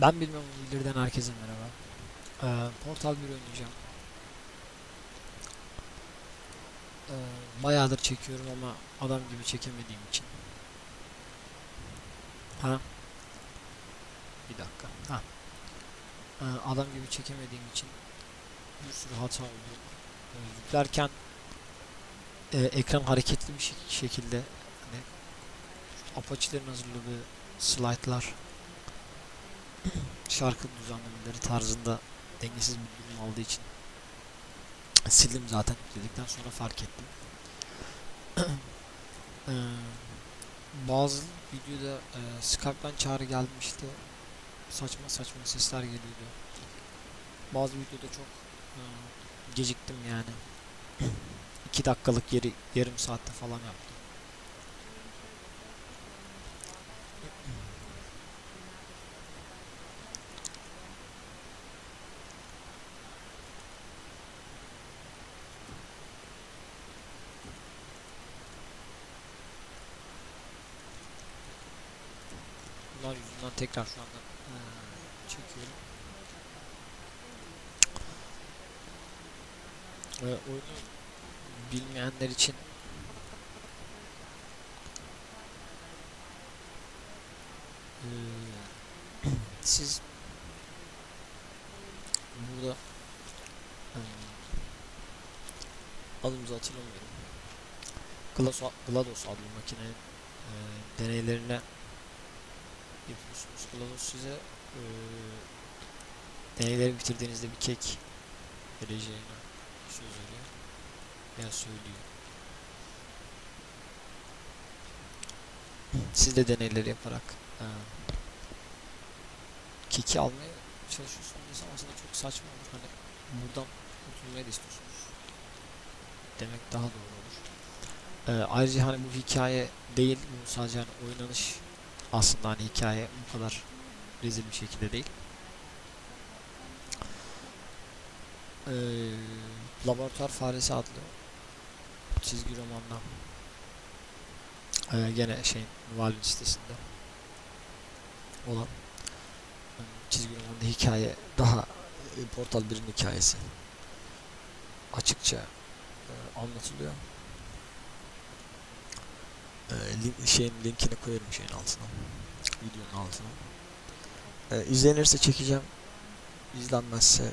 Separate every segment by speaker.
Speaker 1: Ben bilmem bildirden herkese merhaba. Ee, Portal 1 oynayacağım. Ee, bayağıdır çekiyorum ama adam gibi çekemediğim için. Ha? Bir dakika. Ha. Ee, adam gibi çekemediğim için bir sürü hata oldu. Ee, yüklerken e, ekran hareketli bir şek- şekilde hani Apache'lerin hazırladığı slaytlar şarkı düzenlemeleri tarzında dengesiz bir durum aldığı için sildim zaten dedikten sonra fark ettim. Bazı videoda e, Skype'dan çağrı gelmişti. Saçma saçma sesler geliyordu. Bazı videoda çok e, geciktim yani. 2 dakikalık yeri yarım saatte falan yaptım. Bunlar yüzünden tekrar şu anda eee, çekiyorum. Ve oyunu bilmeyenler için eee, siz burada eee, adımızı hatırlamıyorum. GLaDOS, GLaDOS adlı makinenin eee, deneylerine yapıyorsunuz. GLaDOS size eee deneyleri bitirdiğinizde bir kek vereceğini söz veriyor. Veya söylüyor. Siz de deneyleri yaparak eee keki almaya çalışıyorsunuz ama aslında çok saçma olur. Hani buradan kurtulmayı da istiyorsunuz. Demek daha doğru olur. Eee, ayrıca hani bu hikaye değil, bu sadece hani oynanış aslında hani hikaye bu kadar rezil bir şekilde değil. Ee, Laboratuvar Faresi adlı çizgi romanla ee, gene şey Valve sitesinde olan ee, çizgi romanda hikaye daha e, Portal 1'in hikayesi açıkça e, anlatılıyor. Ee, link, şeyin linkini koyarım şeyin altına. Videonun altına. Ee, izlenirse çekeceğim. İzlenmezse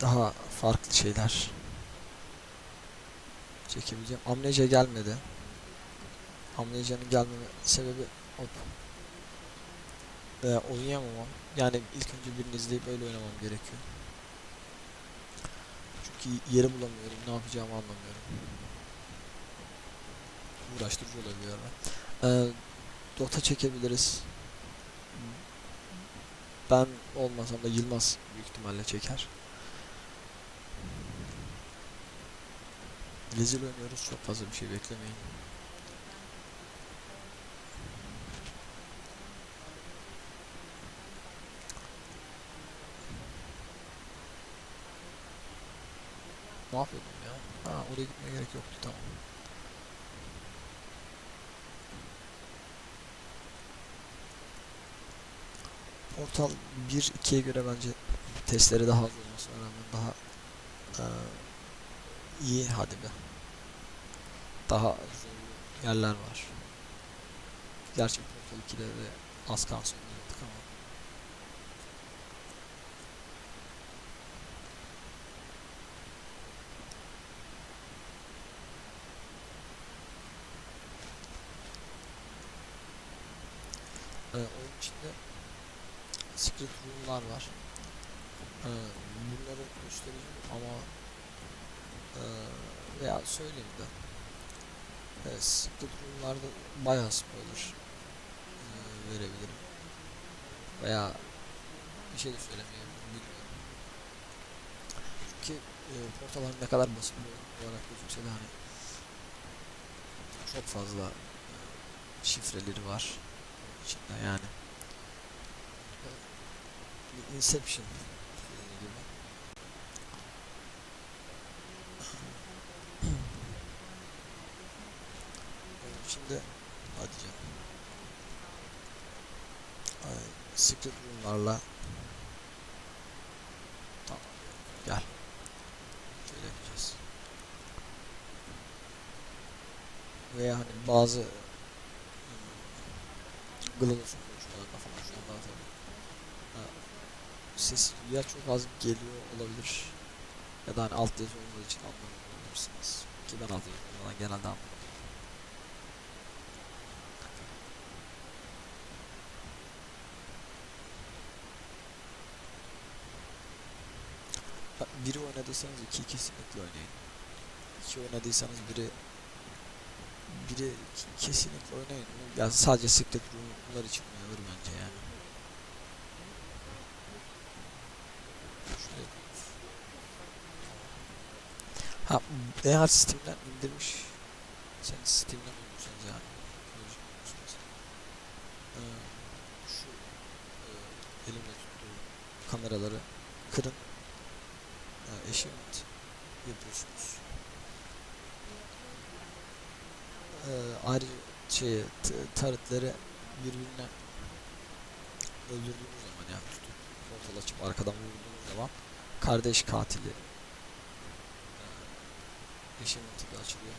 Speaker 1: daha farklı şeyler çekebileceğim. Amnesia gelmedi. Amnesia'nın gelmeme sebebi hop. Veya oynayamamam. Yani ilk önce birini izleyip öyle oynamam gerekiyor. Çünkü yeri bulamıyorum. Ne yapacağımı anlamıyorum. Uğraştırıcı olabiliyor. Ee, Dota çekebiliriz. Ben olmasam da Yılmaz büyük ihtimalle çeker. Rezil oynuyoruz. Çok fazla bir şey beklemeyin. Yapıyordum ya? Ha oraya gitmeye gerek yoktu tamam. Portal 1-2'ye göre bence testleri daha az olmasına rağmen daha eee, iyi hadi be. Daha yerler var. Gerçi Portal 2'de de az kalsın oynadık ama. Ee, oyun içinde secret room'lar var. Ee, bunları göstereceğim ama ee, veya söyleyeyim de evet, secret room'larda bayağı spoiler ee, verebilirim. Veya bir şey de söylemeyebilirim bilmiyorum. Çünkü e, Portal hani ne kadar basit olarak gözükse de hani çok fazla e, şifreleri var içinde yani. Inception içinde hadi canım. secret room'larla. Gel. Veya hani bazı GLaDOS'un konuşmalarında falan şu anda tabii ha, ses ya çok az geliyor olabilir ya da hani alt yazı olmadığı için anlamıyor olabilirsiniz. Ki ben alt yazı olmadan genelde anlamıyorum. Biri oynadıysanız iki kesinlikle oynayın. İki oynadıysanız biri biri kesinlikle oynayın. Ya sadece Secret Room'lar için oynanır bence yani. Ha eğer Steam'den indirmiş sen Steam'den oynuyorsanız yani eee, şu eee, elimle tuttuğum kameraları kırın eee, eşit yapıyorsunuz. Eee ayrıca şey tarıtları birbirine öldürdüğünüz zaman yani tutup portal açıp arkadan vurduğunuz zaman kardeş katili eee, achievement'ı da açılıyor.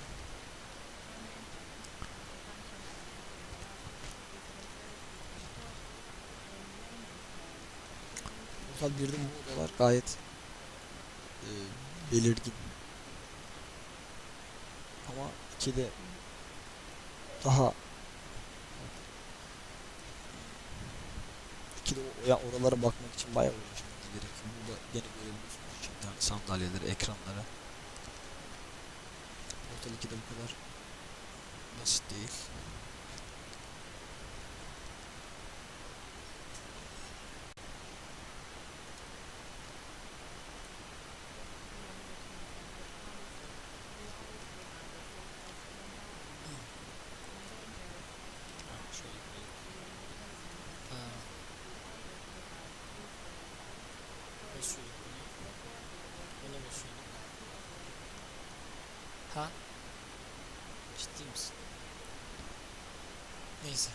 Speaker 1: Portal 1'de bu odalar gayet eee, belirgin. Ama 2'de daha 2'de o, ya oralara bakmak için bayağı uğraşmanız gerekiyor. Burada gene görebiliyorsunuz şimdi hani sandalyeleri, ekranları. Portal 2'de bu kadar basit değil. Ha, şöyle koyayım. Ha. Basıyorduk bunu. Ona basıyorduk. Ha? Ciddi misin? Neyse.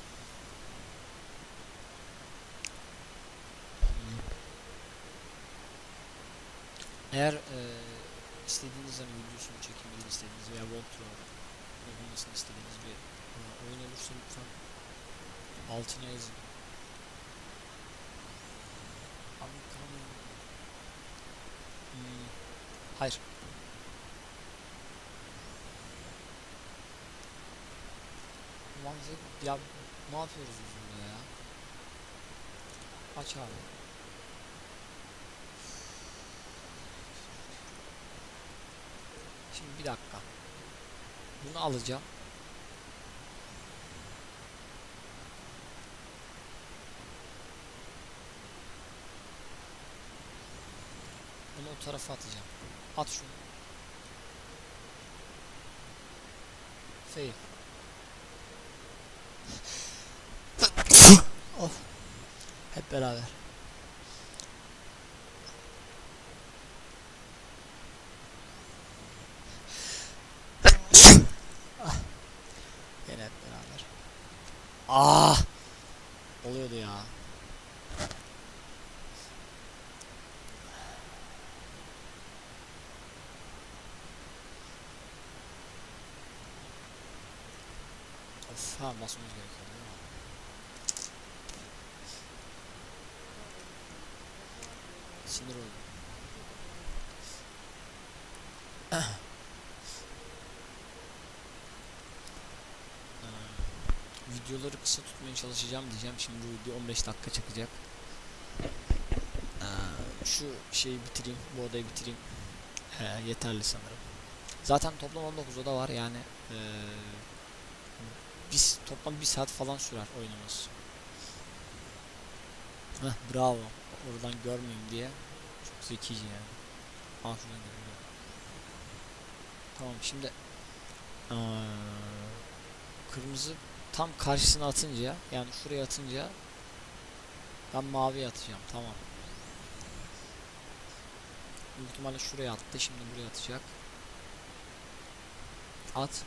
Speaker 1: Eğer eee istediğiniz hani videosunu çekimini istediğiniz veya walkthrough yapılmasını istediğiniz bir e, oyun olursa lütfen altına yazın. Abi. Hmm, hayır. Ulan Zek- ya ne yapıyoruz biz burada ya? Aç abi. Şimdi bir dakika. Bunu alacağım. Bunu o tarafa atacağım. At şunu. Fail. Of. Hep beraber. ah. Yine hep beraber. Ah. Oluyordu ya. Of ha basmamız gerekiyor değil mi? Sinir oldum. Ee, videoları kısa tutmaya çalışacağım diyeceğim. Şimdi video 15 dakika çekecek. Ee, şu şeyi bitireyim, bu odayı bitireyim. Ee, yeterli sanırım. Zaten toplam 19 oda var yani. Ee, biz toplam bir saat falan sürer oynaması. Heh, bravo. Oradan görmeyeyim diye. Çok zekice yani. Aa şuradan görüyorum. Tamam şimdi eee, kırmızı tam karşısına atınca yani şuraya atınca ben mavi atacağım tamam. Büyük ihtimalle şuraya attı şimdi buraya atacak. At.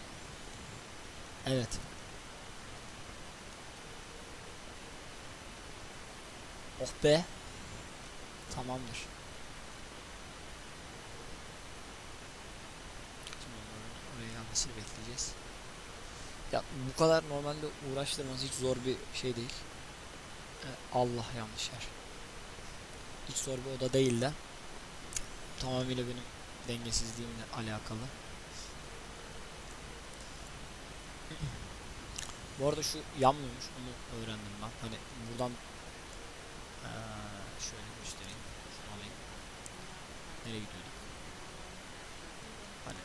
Speaker 1: Evet. Oh be. Tamamdır. Şimdi oraya bekleyeceğiz. Ya bu kadar normalde uğraştırması hiç zor bir şey değil. Ee, Allah yanlış yer. Hiç zor bir oda değil de tamamıyla benim dengesizliğimle alakalı. Bu arada şu yanmıyormuş onu öğrendim ben. Hani buradan eee, şöyle göstereyim. Şunu alayım. Nereye gidiyorduk? Hani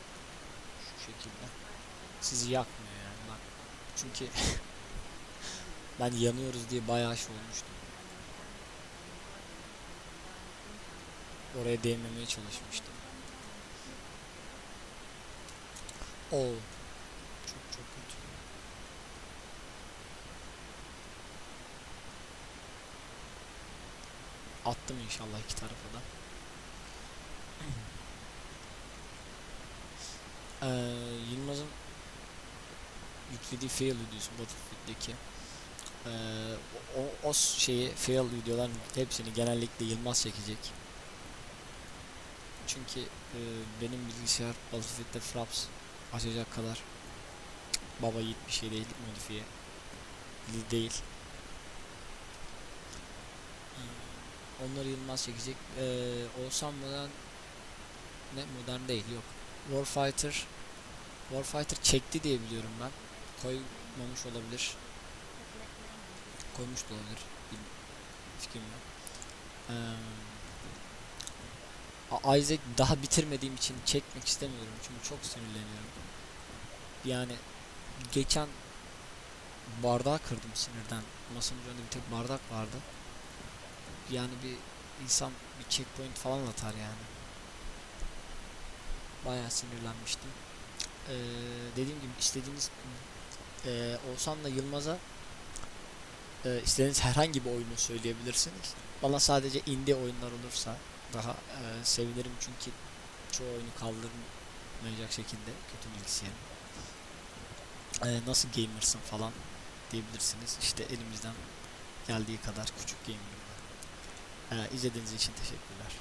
Speaker 1: şu şekilde. Sizi yakmıyor yani ben. Çünkü ben yanıyoruz diye bayağı şey olmuştum. Oraya değmemeye çalışmıştım. Oo. Çok çok kötü. Attım inşallah iki tarafa da. Eee Yılmaz'ın yüklediği fail videosu Battlefield'deki eee, o, o şeyi fail videoların hepsini genellikle Yılmaz çekecek. Çünkü eee, benim bilgisayar Battlefield'de fraps açacak kadar baba yiğit bir şey değil modifiye değil. Onları Yılmaz çekecek. Eee Oğuzhan modern ne modern değil yok. Warfighter Warfighter çekti diye biliyorum ben. Koymamış olabilir. Koymuş da olabilir. Bil fikrim yok. Eee, A- Isaac daha bitirmediğim için çekmek istemiyorum çünkü çok sinirleniyorum. Yani geçen bardağı kırdım sinirden. Masanın üzerinde bir tek bardak vardı. Yani bir insan bir checkpoint falan atar yani. Bayağı sinirlenmiştim. Ee, dediğim gibi istediğiniz e, Oğuzhan'la Yılmaz'a e, istediğiniz herhangi bir oyunu söyleyebilirsiniz. Bana sadece indie oyunlar olursa daha e, sevinirim çünkü çoğu oyunu kaldırmayacak şekilde kötü bilgisayarım. E, nasıl gamersın falan diyebilirsiniz. İşte elimizden geldiği kadar küçük gamer'ım ben. E, izlediğiniz için teşekkürler.